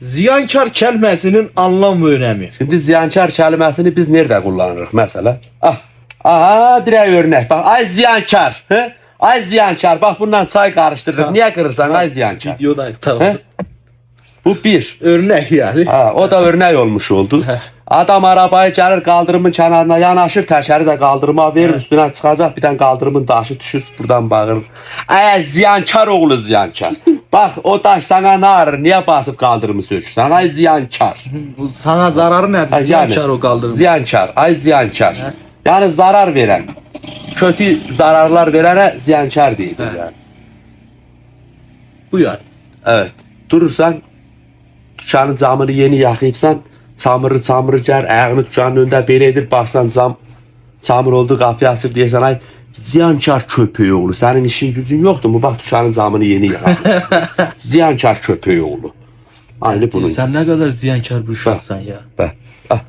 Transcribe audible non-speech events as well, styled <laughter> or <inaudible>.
Ziyankar kelimesinin anlam ve önemi. Şimdi ziyankar kelimesini biz nerede kullanırız mesela? Ah, aha direkt örnek. Bak ay ziyankar. He? Ay ziyankar. Bak bundan çay karıştırdım. Ha. Niye kırırsan ay ziyankar? Videoda tamam. He? Bu bir. Örnek yani. Ha, o da örnek olmuş oldu. Adam arabayı gelir kaldırımın kenarına yanaşır teşeri de kaldırıma verir Heh. üstüne çıkacak bir tane kaldırımın taşı düşür buradan bağırır. Ey ziyankar oğlu ziyankar. <laughs> Bak o taş sana ne arar niye basıp kaldırımı sökürsen ay ziyankar. Sana zararı? Ha, yani. Ziyankar o kaldırım. Ziyankar ay ziyankar. Heh. Yani zarar veren. Kötü zararlar verene ziyankar değil yani. Bu yani. Evet. Durursan dükkanın camını yeni yakıyıpsan çamırı çamırı ger ayağını dükkanın önünde belə edir başdan cam çamur oldu kapıyı açır deyirsən ay ziyankar köpüğü oğlu senin işin gücün yoktu mu bak dükkanın camını yeni yakıyor. <laughs> ziyankar köpüğü oğlu. Aynı bunun. Sen ne kadar ziyankar bir uşaksan ya. Bak, ah,